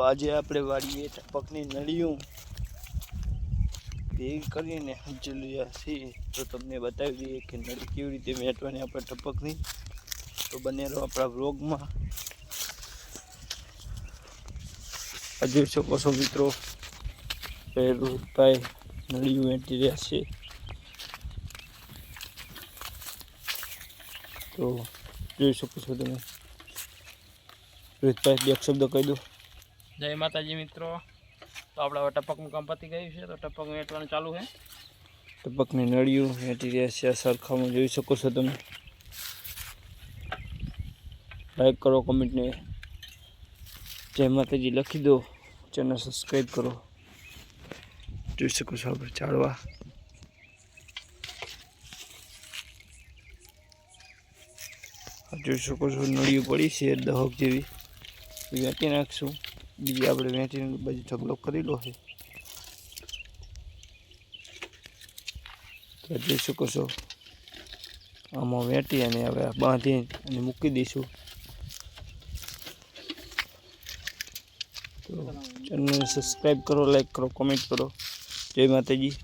આજે આપણે વાળીએ ટપકની નળીઓ ભેગ કરીને સમજેલું છીએ. તો તમને બતાવી દઈએ કે નળી કેવી રીતે વેટવાની આપણે ટપકની. તો બનેલો આપણા વ્લોગમાં. જોઈ શકો છો મિત્રો. રોહિતભાઈ નળીઓ વેંટી રહ્યા છે. તો જોઈ શકો છો તમે. રોહિતભાઈ બે શબ્દ કહી દો. જય માતાજી મિત્રો. તો આપણે ટપકનું કામ પતી ગયું છે, તો ટપકનું વેચવાનું ચાલુ છે. ટપકની નળિયું વેચી છે સરખામાં જોઈ શકો છો તમે. લાઈક કરો કોમેન્ટને જય માતાજી, લખી દો. ચેનલ સબસ્ક્રાઈબ કરો. જોઈ શકો છો આપણે ચાળવા. જોઈ શકો છો નળીઓ પડી છે, દહક જેવી. વેચી નાખશું. બીજી આપણે વેચીને બાજુ ઢગલો કરેલો છે. તો જોઈ શકો છો આમાં વેટી અને હવે બાંધી અને મૂકી દઈશું. તો ચેનલને સબસ્ક્રાઈબ કરો લાઈક કરો કોમેન્ટ કરો. જય માતાજી.